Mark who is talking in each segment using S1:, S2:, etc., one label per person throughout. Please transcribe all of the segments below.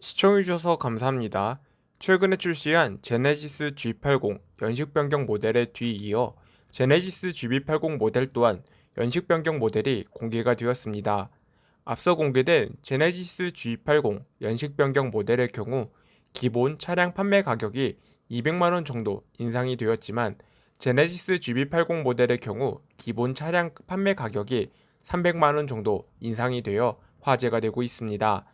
S1: 시청해주셔서 감사합니다. 최근에 출시한 제네시스 G80 연식 변경 모델에 뒤이어 제네시스 GB80 모델 또한 연식 변경 모델이 공개가 되었습니다. 앞서 공개된 제네시스 G80 연식 변경 모델의 경우 기본 차량 판매 가격이 200만원 정도 인상이 되었지만 제네시스 GB80 모델의 경우 기본 차량 판매 가격이 300만원 정도 인상이 되어 화제가 되고 있습니다.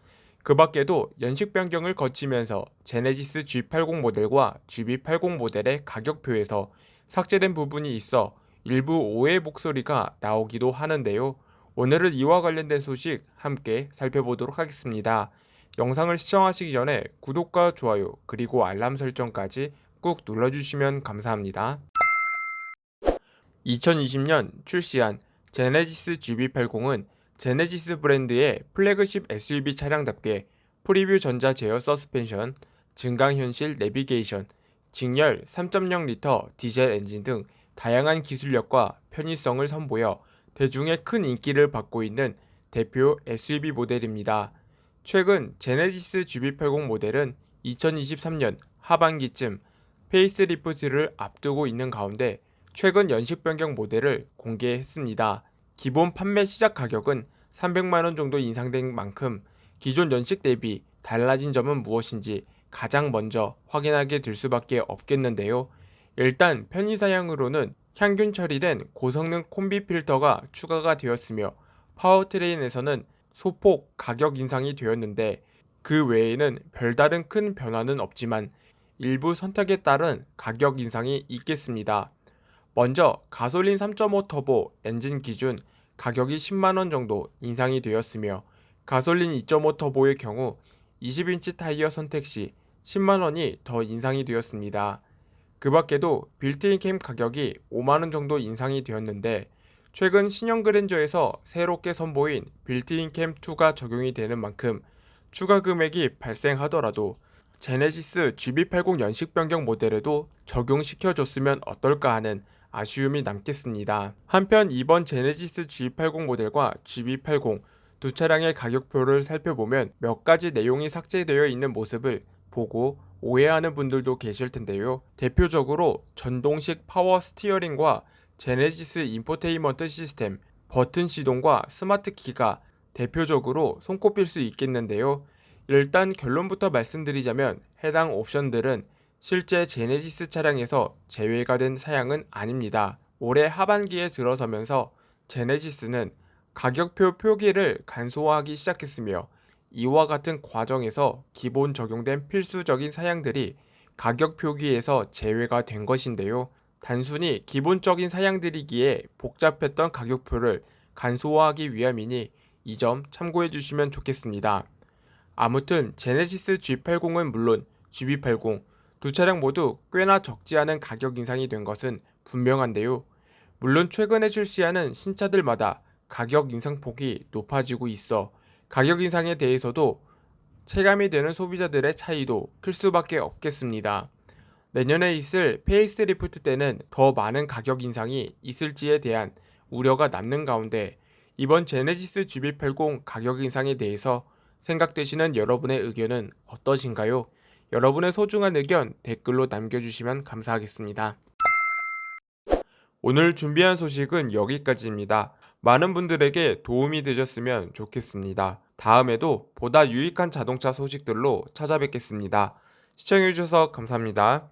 S1: 그 밖에도 연식 변경을 거치면서 제네시스 G80 모델과 GB80 모델의 가격표에서 삭제된 부분이 있어 일부 오해 목소리가 나오기도 하는데요. 오늘은 이와 관련된 소식 함께 살펴보도록 하겠습니다. 영상을 시청하시기 전에 구독과 좋아요 그리고 알람 설정까지 꾹 눌러주시면 감사합니다. 2020년 출시한 제네시스 GB80은 제네시스 브랜드의 플래그십 SUV 차량답게 프리뷰 전자 제어 서스펜션, 증강현실 내비게이션, 직렬 3.0리터 디젤 엔진 등 다양한 기술력과 편의성을 선보여 대중의 큰 인기를 받고 있는 대표 SUV 모델입니다. 최근 제네시스 GB80 모델은 2023년 하반기쯤 페이스리프트를 앞두고 있는 가운데 최근 연식 변경 모델을 공개했습니다. 기본 판매 시작 가격은 300만 원 정도 인상된 만큼 기존 연식 대비 달라진 점은 무엇인지 가장 먼저 확인하게 될 수밖에 없겠는데요. 일단 편의 사양으로는 향균 처리된 고성능 콤비 필터가 추가가 되었으며 파워트레인에서는 소폭 가격 인상이 되었는데 그 외에는 별다른 큰 변화는 없지만 일부 선택에 따른 가격 인상이 있겠습니다. 먼저 가솔린 3.5 터보 엔진 기준 가격이 10만원 정도 인상이 되었으며 가솔린 2.5 터보의 경우 20인치 타이어 선택 시 10만원이 더 인상이 되었습니다. 그 밖에도 빌트인 캠 가격이 5만원 정도 인상이 되었는데 최근 신형 그랜저에서 새롭게 선보인 빌트인 캠 2가 적용이 되는 만큼 추가 금액이 발생하더라도 제네시스 GB80 연식 변경 모델에도 적용시켜줬으면 어떨까 하는 아쉬움이 남겠습니다. 한편 이번 제네시스 G80 모델과 GB80 두 차량의 가격표를 살펴보면 몇 가지 내용이 삭제되어 있는 모습을 보고 오해하는 분들도 계실 텐데요. 대표적으로 전동식 파워 스티어링과 제네시스 인포테인먼트 시스템, 버튼 시동과 스마트 키가 대표적으로 손꼽힐 수 있겠는데요. 일단 결론부터 말씀드리자면 해당 옵션들은 실제 제네시스 차량에서 제외가 된 사양은 아닙니다. 올해 하반기에 들어서면서 제네시스는 가격표 표기를 간소화하기 시작했으며 이와 같은 과정에서 기본 적용된 필수적인 사양들이 가격 표기에서 제외가 된 것인데요. 단순히 기본적인 사양들이기에 복잡했던 가격표를 간소화하기 위함이니 이 점 참고해 주시면 좋겠습니다. 아무튼 제네시스 G80은 물론 GB80 두 차량 모두 꽤나 적지 않은 가격 인상이 된 것은 분명한데요. 물론 최근에 출시하는 신차들마다 가격 인상폭이 높아지고 있어 가격 인상에 대해서도 체감이 되는 소비자들의 차이도 클 수밖에 없겠습니다. 내년에 있을 페이스리프트 때는 더 많은 가격 인상이 있을지에 대한 우려가 남는 가운데 이번 제네시스 GB80 가격 인상에 대해서 생각되시는 여러분의 의견은 어떠신가요? 여러분의 소중한 의견 댓글로 남겨주시면 감사하겠습니다. 오늘 준비한 소식은 여기까지입니다. 많은 분들에게 도움이 되셨으면 좋겠습니다. 다음에도 보다 유익한 자동차 소식들로 찾아뵙겠습니다. 시청해주셔서 감사합니다.